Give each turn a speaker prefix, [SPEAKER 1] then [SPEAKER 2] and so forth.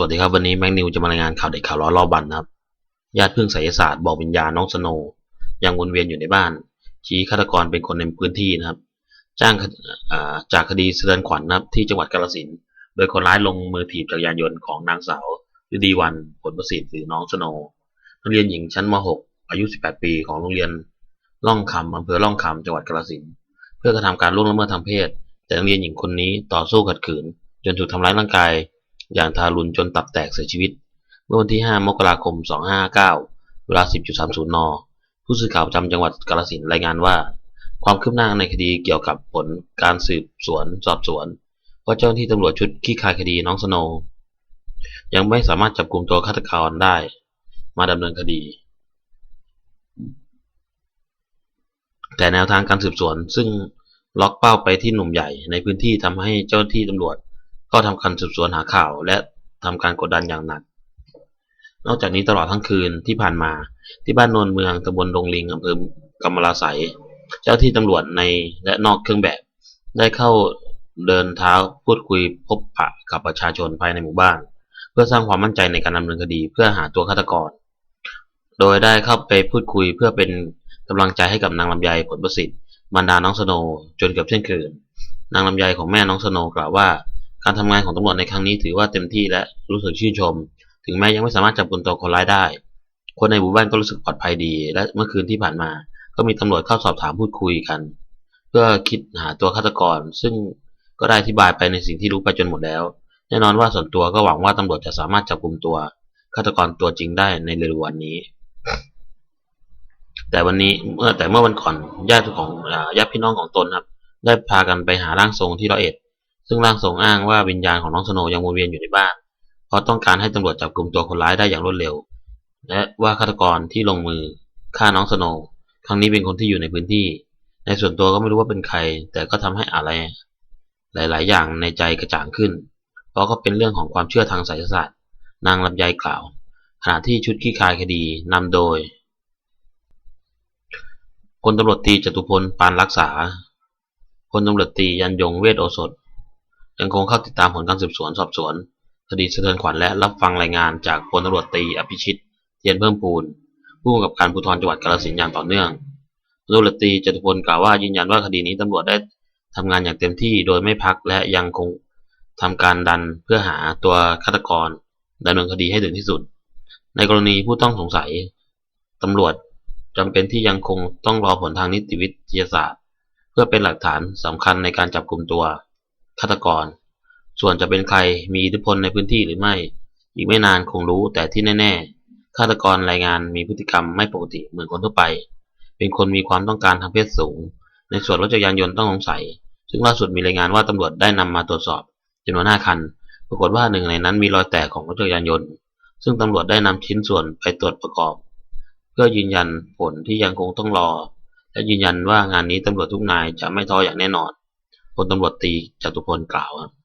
[SPEAKER 1] สวัสดีครับวันนี้แม็กนิวจะมารายงานข่าวเด็กข่าวร้อนรอบบันนะครับญาติพึ่งไสยศาสตร์บอกวิญญาณน้องสโนยังวนเวียนอยู่ในบ้าน ชี้ฆาตกรเป็นคนในพื้นที่นะครับ จ้างจากคดีสะเทือนขวัญนะครับที่จังหวัดกาฬสินธุ์โดยคนร้ายลงมือถีบจักรยานยนต์ของนางสาวฤดีวันผลประสิทธิ์หรือน้องสโนนักเรียนหญิงชั้นม .6 อายุ 18 ปีของโรงเรียนล่องคำอำเภอล่องคำจังหวัดกาฬสินธุ์เพื่อกระทำการล่วงละเมิดทางเพศ แต่นักเรียนหญิงคนนี้ต่อสู้ขัดขืน จนถูกทำร้ายร่างกาย อย่างทารุณจนตับแตกเสียชีวิต เมื่อวันที่ 5 มกราคม 2559 เวลา 10.30 น ผู้สื่อข่าวประจำจังหวัดกาฬสินรายงานว่า ความคืบหน้าในคดีเกี่ยวกับผลการสืบสวนสอบสวนว่าเจ้าหน้าที่ตำรวจชุดขี้คายคดีน้องสโนยังไม่สามารถจับกลุ่มตัวฆาตกรได้ มาดำเนินคดี แต่แนวทางการสืบสวนซึ่งล็อกเป้าไปที่หนุ่มใหญ่ในพื้นที่ทำให้เจ้าหน้าที่ตำรวจ ก็ทำการสืบสวนหาข่าว และทำการกดดันอย่างหนัก นอกจากนี้ตลอดทั้งคืนที่ผ่านมา ที่บ้านโนนเมืองตำบลดงลิงอำเภอกำมะลาไสเจ้าที่ตำรวจในและนอกเครื่องแบบ ได้เข้าเดินเท้าพูดคุยพบปะกับประชาชนภายในหมู่บ้าน เพื่อสร้างความมั่นใจในการดำเนินคดีเพื่อหาตัวฆาตกร โดยได้เข้าไปพูดคุยเพื่อเป็นกำลังใจให้กับนางลำไยผลประสิทธิ์บรรดาน้องสโนจนเกือบเที่ยงคืน นางลำไยของแม่น้องสโนกล่าวว่า การทำงานของตำรวจในครั้งนี้ถือว่าเต็มที่และรู้สึกชื่นชม ถึงแม้ยังไม่สามารถจับกุมตัวคนร้ายได้ คนในหมู่บ้านก็รู้สึกปลอดภัยดี และเมื่อคืนที่ผ่านมา ก็มีตำรวจเข้าสอบถามพูดคุยกัน เพื่อคิดหาตัวฆาตกร ซึ่งก็ได้อธิบายไปในสิ่งที่รู้ไปจนหมดแล้ว แน่นอนว่าส่วนตัวก็หวังว่าตำรวจจะสามารถจับกลุ่มตัวฆาตกรตัวจริงได้ในเร็ววันนี้ แต่วันนี้เมื่อแต่เมื่อวันก่อนญาติของญาติพี่น้องของตนครับ ได้พากันไปหาร่างทรงที่ร้อยเอ็ด ซึ่งร่างทรงอ้างว่าวิญญาณของน้องสโนยังวนเวียนอยู่ในบ้าน เพราะต้องการให้ตำรวจจับกลุ่มตัวคนร้ายได้อย่างรวดเร็ว และว่าฆาตกรที่ลงมือฆ่าน้องสโนครั้งนี้เป็นคนที่อยู่ในพื้นที่ ในส่วนตัวก็ไม่รู้ว่าเป็นใคร แต่ก็ทำให้อะไร หลาย ๆ อย่างในใจกระจ่างขึ้น เพราะก็เป็นเรื่องของความเชื่อทางไสยศาสตร์ นางลำไยกล่าว ขณะที่ชุดขี้คายคดีนำโดยพลตำรวจตีจตุพลปานรักษาพลตำรวจตียันยงเวทโอสถ ยังคงเข้าติดตามผลการสืบสวนสอบสวนคดีสะเทือนขวัญและรับฟังรายงานจากพลตำรวจตีอภิชิต เทียนเพิ่มพูน ผู้กำกับการภูธรจังหวัดกาฬสินธุ์อย่างต่อเนื่องพลตำรวจตีจตุพลกล่าวว่ายืนยันว่าคดีนี้ตำรวจได้ทำงานอย่างเต็มที่โดยไม่พักและยังคงทำการดันเพื่อหาตัวฆาตกรดำเนินคดีให้ถึงที่สุด ในกรณีผู้ต้องสงสัยตำรวจจำเป็นที่ยังคงต้องรอผลทางนิติวิทยาศาสตร์ เพื่อเป็นหลักฐานสำคัญในการจับกลุ่มตัว ฆาตกร ส่วนจะเป็นใครมีอิทธิพลในพื้นที่หรือไม่ อีกไม่นานคงรู้แต่ที่แน่ๆฆาตกรรายงานมีพฤติกรรมไม่ปกติเหมือนคนทั่วไป เป็นคนมีความต้องการทางเพศสูง ในส่วนรถจักรยานยนต์ต้องสงสัย ซึ่งล่าสุดมีรายงานว่าตำรวจได้นำมาตรวจสอบจำนวนห้าคัน ปรากฏว่าหนึ่งในนั้นมีรอยแตกของรถจักรยานยนต์ ซึ่งตำรวจได้นำชิ้นส่วนไปตรวจประกอบ เพื่อยืนยันผลที่ยังคงต้องรอ และยืนยันว่างานนี้ตำรวจทุกนายจะไม่ท้ออย่างแน่นอน พลตำรวจตีจตุพลกล่าวครับ